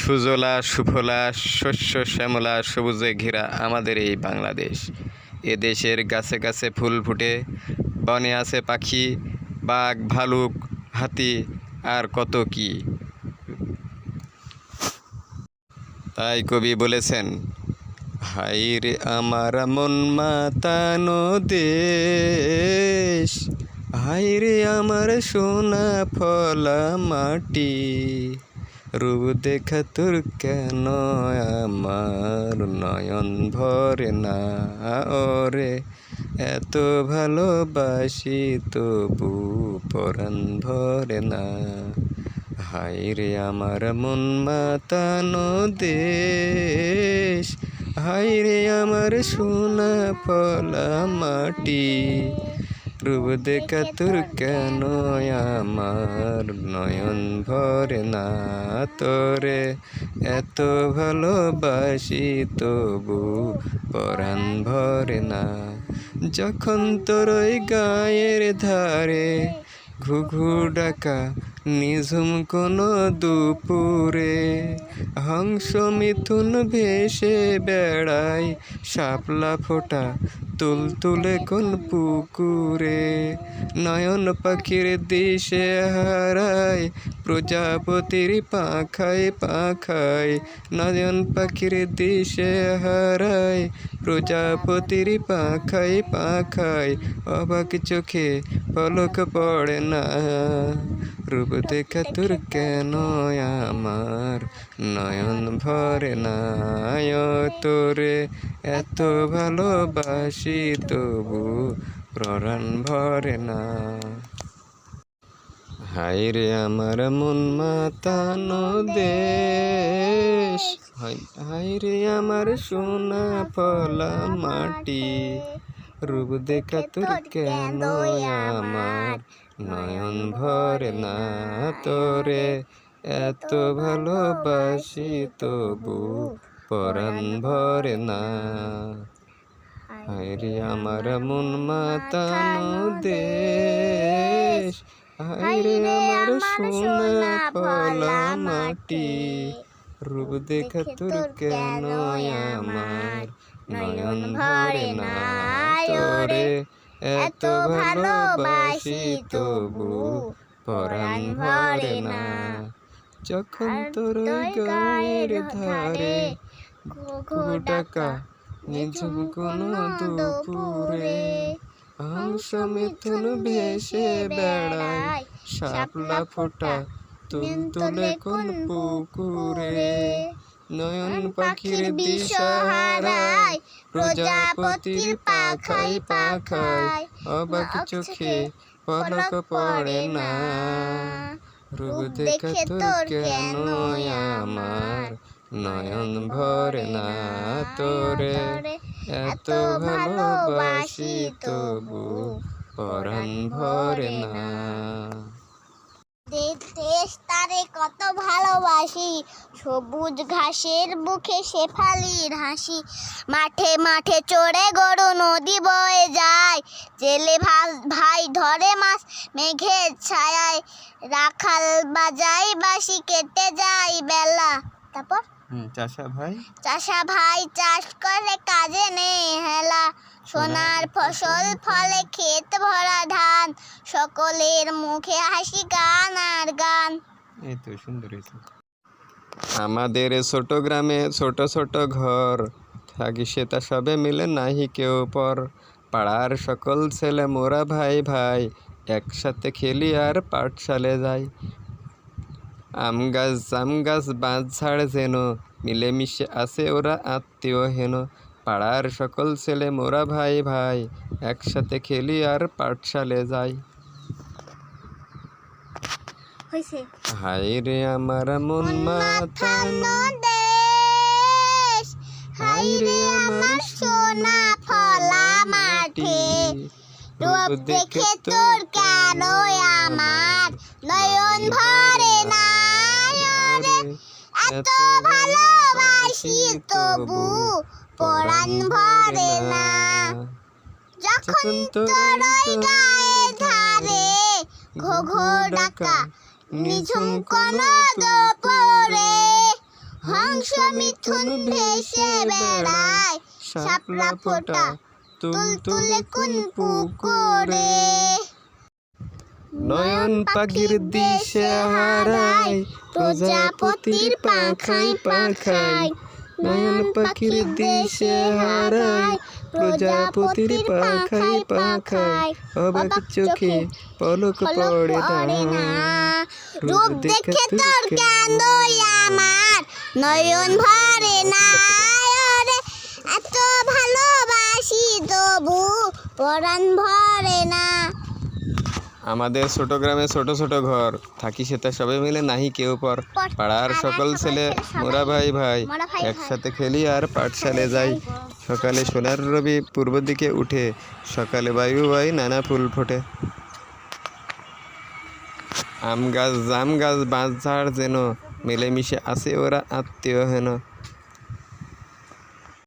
সুজলা, সুফলা, শস্য, শ্যামলা, সবুজে ঘেরা আমাদের এই বাংলাদেশ। এ দেশের গাছে গাছে ফুল ফুটে, বনে আছে পাখি, বাঘ, ভালুক, হাতি, আর কত কি। তাই কবি বলেছেন হাইরে আমার মন মাতানো দেশ হাইরে আমার সোনা ফলা মাটি। রূপ দেখা তোর কেন আমার নয়ন ভরে না? ওরে, এত ভালোবাসি তবু পরাণ ভরে না। হাইরে আমার মন মাতানো দেশ হাইরে আমার সোনা পলা মাটি। রূপ দেখা তোর কেন আমার নয়ন ভরে না তোরে। এত ভালোবাসি তবু পরাণ ভরে না। যখন তোর গায়ের ধারে ঘুঘু ডাকা নিঝুম কোনো দুপুরে হংস মিথুন ভেসে বেড়ায়, শাপলা ফোটা তুল তুলে কোন পুকুরে। নয়ন পাখির দিশে হারায়, প্রজাপতির পাখায় পাখায়। নয়ন পাখির দিশে হারায়, প্রজাপতির পাখায় পাখায়। অবাক চোখে পলক পড়ে না, রূপ দেখা তোর কেন আমার? নয়ন ভরে না তোরে। এত ভালোবাসি তবু প্রাণ ভরে না। হাই রে আমার মন মাতানো দেশ। হাই রে আমার সোনা ফলা মাটি। রূপ দেখা তোর কেন আমার নয়ন ভরে না তোরে? এত ভালোবাসি তবু পরাণ ভরে না। হাইরে আমার মন মাতানো দেশ। হাইরে আমার সোনা ফলা মাটি। রূপ দেখা তোর কেন আমার নয়ন ভরে না তোরে এত ভালোবাসি তবু পরাণ ভরে না। যখন তোর গায়ের ধারে ডাকা নিঝুম কোনো দুপুরে। মিথুন ভেসে বেড়ায় শাপলা ফোটা তুল তুলে কোন পুকুরে। নয়ন পাখির দিশাহারায় প্রজাপতির পাখায় পাখায় অবাক চোখে পলক পড়ে না। রূপ দেখে তোর কেন আমার নয়ন ভরে না তোরে। এত ভালোবাসি তবু পরাণ ভরে না। দেশ তারে কত ভালোবাসি। সবুজ ঘাসের বুকে শেফালির হাসি। মাঠে মাঠে চড়ে গরু নদী বয়ে যায়। জেলে ভাই ধরে মাছ মেঘের ছায়ায়। রাখাল বাজাই বাসি কেটে যায় বেলা। তারপর? চাষা ভাই? চাষা ভাই চাষ করে কাজে নেই হেলা সোনার ফসল ফলে ক্ষেত ভরা ধান। সকলের মুখে হাসি গান আর গান। এই তো সুন্দর হয়েছে। আমাদের ছোট গ্রামে ছোট ছোট ঘর। থাকি সেটা সবে মিলে নাহি কেউ পর। পাড়ার সকল ছেলে মোরা ভাই ভাই, একসাথে খেলি আর পাঠশালে যাই। আম গাছ, জাম গাছ বাঁশ ঝাড় যেন, মিলেমিশে আছে ওরা আত্মীয় হেন। পাড়ার সকল ছেলে মোরা ভাই ভাই, একসাথে খেলি আর পাঠশালে যাই। হয়েছে হাই রে আমার মন মাতানো দেশ হাই রে আমার সোনা ফলা মাঠে রূপ দেখে তোর কেন আমার? নয়ন ভরে না এত ভালোবাসি তবু পরাণ ভরে না। যখন তোর গায়ে ধারে ঘো ঘো ডাকা নিঝুম কোন দুপুরে মিথুন ভেসে বেড়ায়, শাপলা ফোটা তুলতুলে কোন পুকুরে নয়ন পাখির দিশে হারায়, প্রজাপতির পাখায় পাখায়। নয়ন পাখির দিশে হারায় প্রজাপতির পাখায় পাখায় অবাক চোখে পলক পড়ে না। রূপ দেখে তোর কেন্দই আমার? নয়ন ভরে না। এত ভালোবাসি তবু পরাণ ভরে না। আমাদের ছোট গ্রামে ছোট ছোট ঘর। থাকি সেটা সবাই মিলে নাহি কেউ পর। পাড়ার সকল ছেলে মোরা ভাই ভাই। ভাই ভাই। একসাথে খেলি আর পাঠশালে যাই। সকালে সোনার রবি পূর্ব দিকে উঠে। সকালে বায়ু বাই নানা ফুল ফোটে। আম গাছ জাম গাছ বাঁশ ঝাড় যেন মিলেমিশে আছে ওরা আত্মীয় হেন।